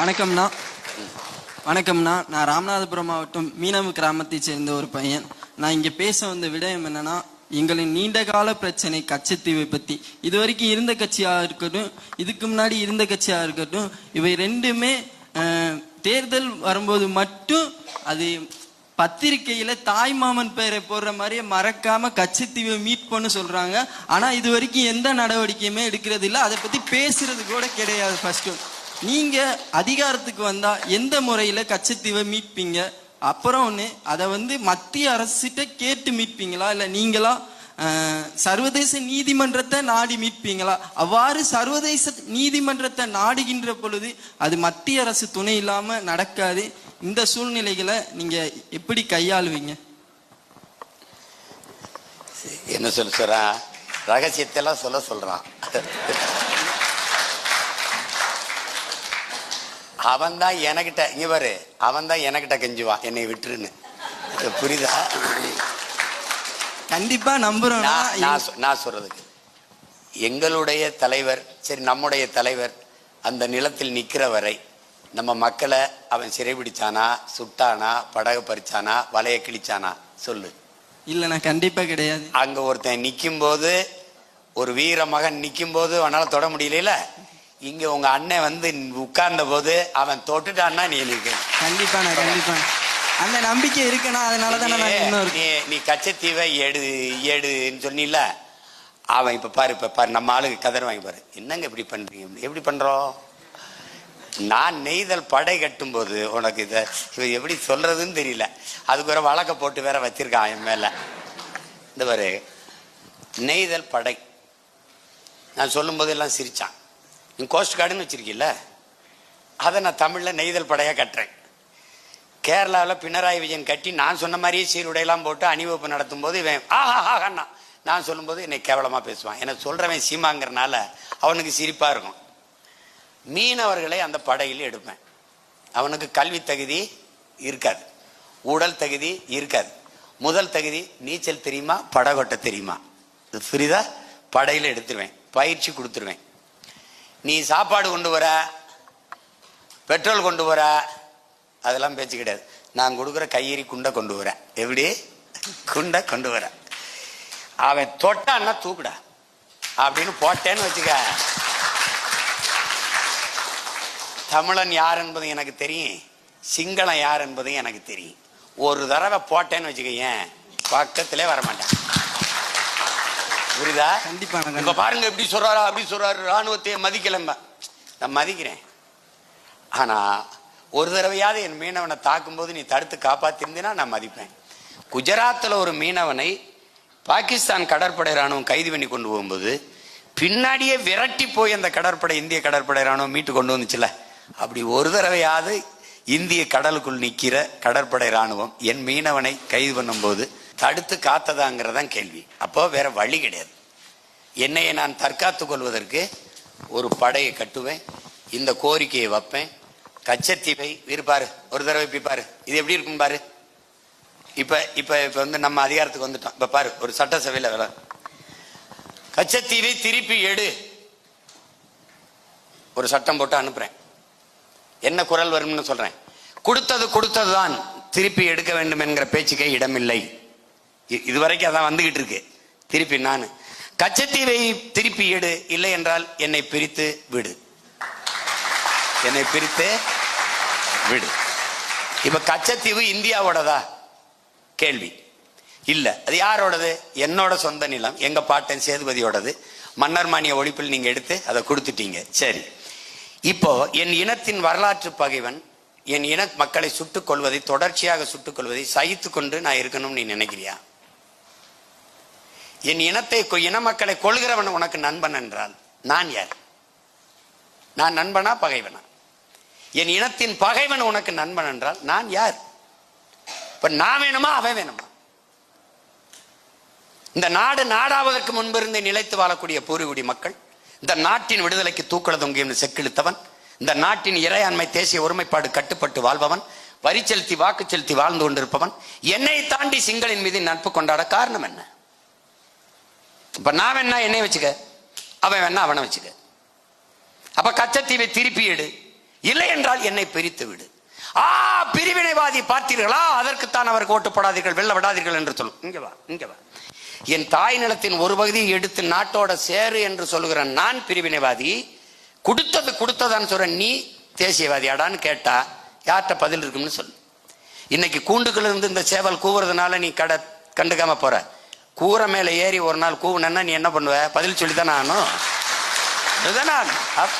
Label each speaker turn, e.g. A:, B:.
A: வணக்கம்ண்ணா வணக்கம்ண்ணா நான் ராமநாதபுரம் மாவட்டம் மீனவ கிராமத்தைச் சேர்ந்த ஒரு பையன். நான் இங்கே பேச வந்த விடயம் என்னன்னா எங்களின் நீண்டகால பிரச்சனை கச்சத்தீவை பற்றி இது வரைக்கும் இருந்த கட்சியாக இருக்கட்டும் இதுக்கு முன்னாடி இருந்த கட்சியாக இருக்கட்டும் இவை ரெண்டுமே தேர்தல் வரும்போது மட்டும் அது பத்திரிக்கையில தாய்மாமன் பெயரை போடுற மாதிரியே மறக்காம கச்சத்தீவை மீட் பண்ண சொல்றாங்க. ஆனா இது வரைக்கும் எந்த நடவடிக்கையுமே எடுக்கிறது இல்லை அதை பத்தி பேசுறது கூட கிடையாது ஃபர்ஸ்ட் நீங்க அதிகாரத்துக்கு வந்தா எந்த முறையில கச்சத்தீவை மீட்பீங்க? அப்புறம் ஒண்ணு அதை வந்து மத்திய அரசிட்ட கேட்டு மீட்பீங்களா? இல்ல நீங்களா சர்வதேச நீதிமன்றத்தை நாடி மீட்பீங்களா? அவ்வாறு சர்வதேச நீதிமன்றத்தை நாடுகின்ற பொழுது அது மத்திய அரசு துணை இல்லாம நடக்காது. இந்த சூழ்நிலைகளை நீங்க எப்படி கையாளுவீங்க?
B: என்ன சொல்ல சொல்றான் ரகசியத்தெல்லாம் சொல்ல சொல்றான். அவன் தான் எனக்கிட்ட இங்க பாரு அவன் தான் எனக்கிட்ட கெஞ்சுவான் என்னை விட்டுருன்னு. புரியுதா?
A: கண்டிப்பா நம்புறோம்னா
B: நான் சொல்றதுக்கு எங்களுடைய தலைவர் சரி நம்முடைய தலைவர் அந்த நிலத்தில் நிக்கிற வரை நம்ம மக்களை அவன் சிறைபிடிச்சானா சுட்டானா படகு பறிச்சானா வலைய கிழிச்சானா சொல்லு.
A: இல்லண்ணா கண்டிப்பா கிடையாது.
B: அங்க ஒருத்தன் நிக்கும் போது ஒரு வீர மகன் நிக்கும் போது அவனால தொட முடியல இங்க உங்க அண்ணன் வந்து உட்கார்ந்த போது அவன் தொட்டுட்டான்னா நீ நிக்க
A: கண்டிப்பா நான் கண்டிப்பா. அந்த நம்பிக்கை இருக்குண்ணா அதனால தானே
B: நீ நீ கச்சத்தீவை எடு எடுன்னு சொன்னில அவன் இப்ப பாரு இப்ப பாரு நம்ம ஆளுக்கு கதர் வாங்கி பாரு. என்னங்க இப்படி பண்றீங்க? எப்படி பண்றோம் நான் நெய்தல் படை கட்டும் போது உனக்கு இதை இவன் எப்படி சொல்றதுன்னு தெரியல. அதுக்கு ஒரு வழக்க போட்டு வேற வச்சிருக்கான் என் மேல. இந்த பாரு நெய்தல் படை. நான் சொல்லும் போதெல்லாம் சிரிச்சான். நீ கோஸ்ட் கார்டுன்னு வச்சிருக்கீல்ல? அதை நான் தமிழில் நெய்தல் படையாக கட்டுறேன். கேரளாவில் பினராயி விஜயன் கட்டி நான் சொன்ன மாதிரியே சீருடையெல்லாம் போட்டு அணிவகுப்பு நடத்தும் போது இவன் ஆஹா ஆஹாண்ணா நான் சொல்லும்போது என்னை கேவலமாக பேசுவான். என்னை சொல்கிறவன் சீமாங்கிறனால அவனுக்கு சிரிப்பாக இருக்கும். மீனவர்களை அந்த படையில் எடுப்பேன். அவனுக்கு கல்வி தகுதி இருக்காது. உடல் தகுதி இருக்காது. முதல் தகுதி நீச்சல் தெரியுமா? படகொட்ட தெரியுமா? இது புரியுதா படையில் எடுத்துருவேன். பயிற்சி கொடுத்துருவேன். நீ சாப்பாடு கொண்டு வர பெட்ரோல் கொண்டு வர அதெல்லாம் பேச்சு கிடையாது. நான் கொடுக்குற கையெறி குண்டை கொண்டு வரேன் எப்படி? குண்டை கொண்டு வரேன் அவன் தொட்டான்னா தூக்குடா. அப்படின்னு போட்டேன்னு வச்சுக்க. தமிழன் யார் என்பது எனக்கு தெரியும். சிங்களம் யார் என்பதும் எனக்கு தெரியும். ஒரு தடவை போட்டேன்னு வச்சுக்க ஏன்? பக்கத்திலே வரமாட்டேன். புரியுதா?
A: கண்டிப்பா
B: இப்ப. பாருங்க எப்படி சொல்றாரா அப்படி சொல்றாரு. ராணுவத்தை மதிக்கலம்ப. நான் மதிக்கிறேன். ஆனா ஒரு தடவையாவது என் மீனவனை தாக்கும்போது நீ தடுத்து காப்பாத்திருந்தீனா நான் மதிப்பேன். குஜராத்தில் ஒரு மீனவனை பாகிஸ்தான் கடற்படை ராணுவம் கைது பண்ணி கொண்டு போகும்போது பின்னாடியே விரட்டி போய் அந்த கடற்படை இந்திய கடற்படை ராணுவம் மீட்டு கொண்டு வந்துச்சுல. அப்படி ஒரு தடவையாவது இந்திய கடலுக்குள் நிக்கிற கடற்படை ராணுவம் என் மீனவனை கைது பண்ணும்போது தடுத்து காத்ததாங்கிறதான் கேள்வி. அப்போ வேற வழி கிடையாது. என்னையை நான் தற்காத்து கொள்வதற்கு ஒரு படையை கட்டுவேன் இந்த கோரிக்கையை வைப்பேன். கச்சத்தீவை இருப்பாரு ஒரு தடவை இப்படி பாரு. இது எப்படி இருக்கும் பாரு? இப்ப இப்ப இப்ப வந்து நம்ம அதிகாரத்துக்கு வந்துட்டோம். இப்ப பாரு ஒரு சட்டசபையில் வேலை. கச்சத்தீவை திருப்பி எடு. ஒரு சட்டம் போட்டு அனுப்புறேன். என்ன குரல் வரும்னு சொல்றேன். கொடுத்தது கொடுத்ததுதான் திருப்பி எடுக்க வேண்டும் என்கிற பேச்சுக்கே இடமில்லை. இ- இதுவரைக்கும் அதான் வந்துகிட்டு இருக்கு திருப்பி நான். கச்சத்தீவை திருப்பி எடு இல்லை என்றால் என்னை பிரித்து விடு. என்னை பிரித்து விடு. இப்ப கச்சத்தீவு இந்தியாவோடதா? கேள்வி. இல்ல. அது யாரோடது? என்னோட சொந்த நிலம் எங்க பாட்டன் சேதுபதியோடது. மன்னர் மானிய ஒழிப்பில் நீங்க எடுத்து அதை கொடுத்துட்டீங்க. சரி. இப்போ என் இனத்தின் வரலாற்று பகைவன் என் இன மக்களை சுட்டுக் கொள்வதை தொடர்ச்சியாக சுட்டுக் கொள்வதை சகித்து கொண்டு நான் இருக்கணும்னு நீ நினைக்கிறியா? என் இனத்தை கொ- இன மக்களை கொள்கிறவன் உனக்கு நண்பன் என்றால் நான் யார்? நான் நண்பனா பகைவனா? என் இனத்தின் பகைவன் உனக்கு நண்பன் என்றால் நான் யார்? இப்ப நான் வேணுமா அவன் வேணுமா? இந்த நாடு நாடாவதற்கு முன்பிருந்தே நிலைத்து வாழக்கூடிய பூர்வீகுடி மக்கள் இந்த நாட்டின் விடுதலைக்கு தூக்கல தொங்கியும் செக்கிழுத்தவன் இந்த நாட்டின் இறையாண்மை தேசிய ஒருமைப்பாடு கட்டுப்பட்டு வாழ்பவன் வரி செலுத்தி வாக்கு செலுத்தி வாழ்ந்து கொண்டிருப்பவன் என்னை தாண்டி சிங்களின் மீது நட்பு கொண்டாட காரணம் என்ன? இப்போ நான் வேணா என்னை வச்சுக்க. அவன் வேணா அவனை வச்சுக்க. அப்ப கச்சத்தீவை திருப்பி எடு. இல்லை என்றால் என்னை பிரித்து விடு. ஆ பிரிவினைவாதி பார்த்தீர்களா? அதற்குத்தான் அவருக்கு ஓட்டு போடாதீர்கள் வெள்ள விடாதீர்கள் என்று சொல்லும். இங்க வா இங்க வா. என் தாய் நிலத்தின் ஒரு பகுதியை எடுத்து நாட்டோட சேரு என்று சொல்லுகிற நான் பிரிவினைவாதி கொடுத்தது கொடுத்ததான்னு சொல்ற நீ தேசியவாதியாடான்னு கேட்டா யார்கிட்ட பதில் இருக்கும்னு சொல்லு. இன்னைக்கு கூண்டுகள் இருந்து இந்த சேவல் கூவுறதுனால நீ கடை கண்டுக்காம போற. கூரை மேலே ஏறி ஒரு நாள் கூவுனா நீ என்ன பண்ணுவ பதில் சொல்லித்தானே ஆகணும் இதுதானே ஆகணும்.